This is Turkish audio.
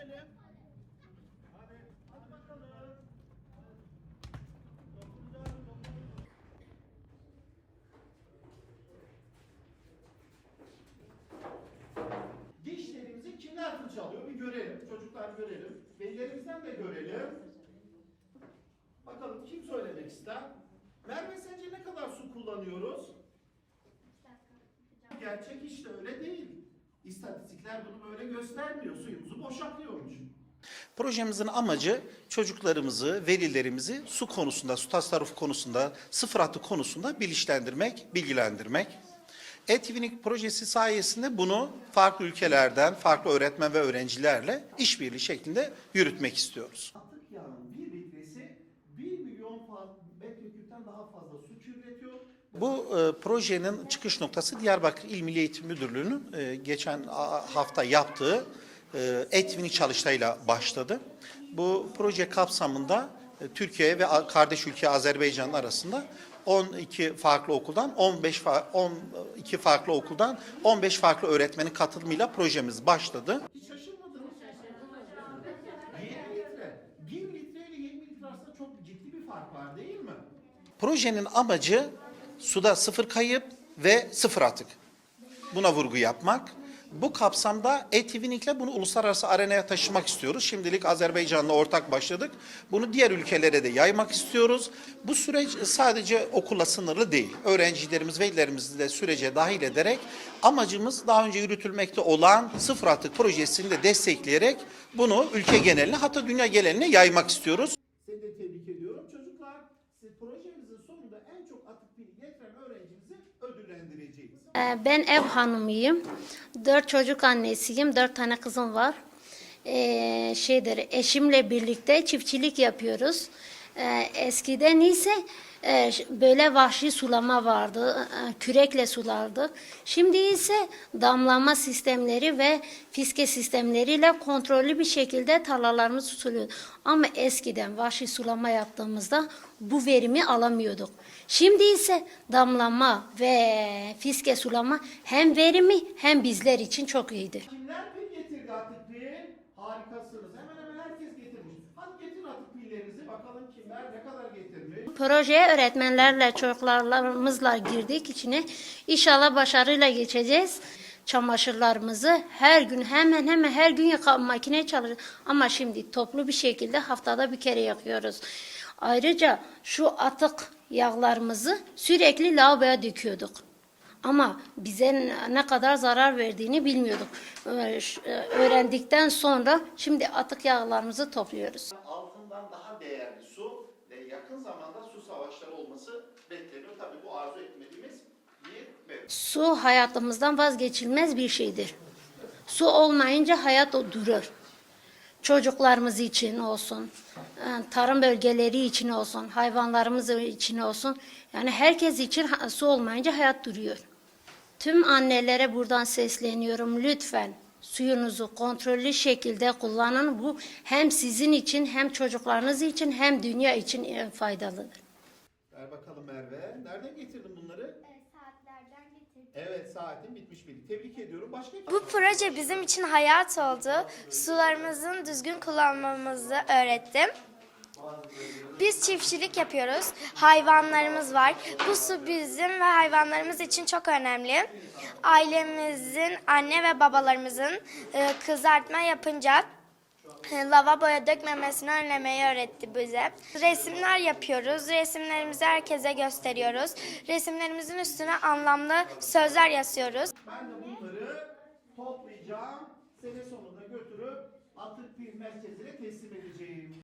geçelim. Hadi, hadi bakalım. Dişlerimizi kimler fırçalıyor bir görelim. Çocuklar görelim. Velilerimizden de görelim. Bakalım kim söylemek ister? Merve sence ne kadar su kullanıyoruz? Gerçek işte öyle değil. İstatistikler bunu böyle göstermiyor. Suyumuzu boşaltıyormuş. Projemizin amacı çocuklarımızı, velilerimizi su konusunda, su tasarrufu konusunda, sıfır atık konusunda bilinçlendirmek, bilgilendirmek. Etvinlik projesi sayesinde bunu farklı ülkelerden, farklı öğretmen ve öğrencilerle işbirliği şeklinde yürütmek istiyoruz. Atık yağın bir litresi 1 milyon metreküpten daha fazla su kirletiyor. Bu e, projenin çıkış noktası Diyarbakır İl Milli Eğitim Müdürlüğü'nün e, geçen hafta yaptığı e, Etvinlik çalıştayıyla başladı. Bu proje kapsamında e, Türkiye ve kardeş ülke Azerbaycan arasında 12 farklı okuldan 15 fa- 12 farklı okuldan 15 farklı öğretmenin katılımıyla projemiz başladı. Hiç şaşırmadınız. 20 litre. 1 litre ile 20 litre arasında çok ciddi bir fark var değil mi? Projenin amacı suda sıfır kayıp ve sıfır atık. Buna vurgu yapmak. Bu kapsamda e-Twinning'le bunu uluslararası arenaya taşımak istiyoruz. Şimdilik Azerbaycan'la ortak başladık. Bunu diğer ülkelere de yaymak istiyoruz. Bu süreç sadece okulla sınırlı değil. Öğrencilerimiz, velilerimizi de sürece dahil ederek amacımız daha önce yürütülmekte olan sıfır atık projesini de destekleyerek bunu ülke geneline hatta dünya geneline yaymak istiyoruz. Seni de tebrik ediyorum. Çocuklar siz projemizin sonunda en çok atık pili getiren öğrencimizi ödüllendireceğiz. Ee, Ben ev hanımıyım. Dört çocuk annesiyim. Dört tane kızım var. Ee, şeydir, eşimle birlikte çiftçilik yapıyoruz. Ee, eskiden ise e, böyle vahşi sulama vardı. e, Kürekle sulardı. Şimdi ise damlama sistemleri ve fiske sistemleriyle kontrollü bir şekilde tarlalarımız suluyor. Ama eskiden vahşi sulama yaptığımızda bu verimi alamıyorduk. Şimdi ise damlama ve fiske sulama hem verimi hem bizler için çok iyidir. Kimler pil getirdi atık pil? Harikasınız. Hemen hemen herkes getirmiş. Hadi getirin atık pillerinizi. Bakalım kimler ne kadar getirmiş. Projeye öğretmenlerle, çocuklarımızla girdik içine. İnşallah başarıyla geçeceğiz. Çamaşırlarımızı her gün hemen hemen her gün yıka makine çalışır. Ama şimdi toplu bir şekilde haftada bir kere yakıyoruz. Ayrıca şu atık yağlarımızı sürekli lavaboya döküyorduk. Ama bize ne kadar zarar verdiğini bilmiyorduk. Öğrendikten sonra şimdi atık yağlarımızı topluyoruz. Değerli su ve yakın zamanda su savaşları olması bekleniyor. Tabii bu arzu etmediğimiz bir mevzu. Su hayatımızdan vazgeçilmez bir şeydir. Su olmayınca hayat durur. Çocuklarımız için olsun, e, tarım bölgeleri için olsun, hayvanlarımız için olsun. Yani herkes için su olmayınca hayat duruyor. Tüm annelere buradan sesleniyorum. Lütfen suyunuzu kontrollü şekilde kullanın. Bu hem sizin için hem çocuklarınız için hem dünya için faydalıdır. Ver bakalım Merve. Nereden getirdin bunları? saatlerden getirdim. Evet saatin bitmiş biri. Tebrik ediyorum. Başka Bu proje bizim için hayat oldu. Sularımızın düzgün kullanmamızı öğrettim. Biz çiftçilik yapıyoruz. Hayvanlarımız var. Bu su bizim ve hayvanlarımız için çok önemli. Ailemizin, anne ve babalarımızın e, kızartma yapınca e, lavaboya dökmemesini önlemeyi öğretti bize. Resimler yapıyoruz. Resimlerimizi herkese gösteriyoruz. Resimlerimizin üstüne anlamlı sözler yazıyoruz. Ben de bunları toplayacağım. Sene sonunda götürüp atık pil merkezine teslim edeceğim.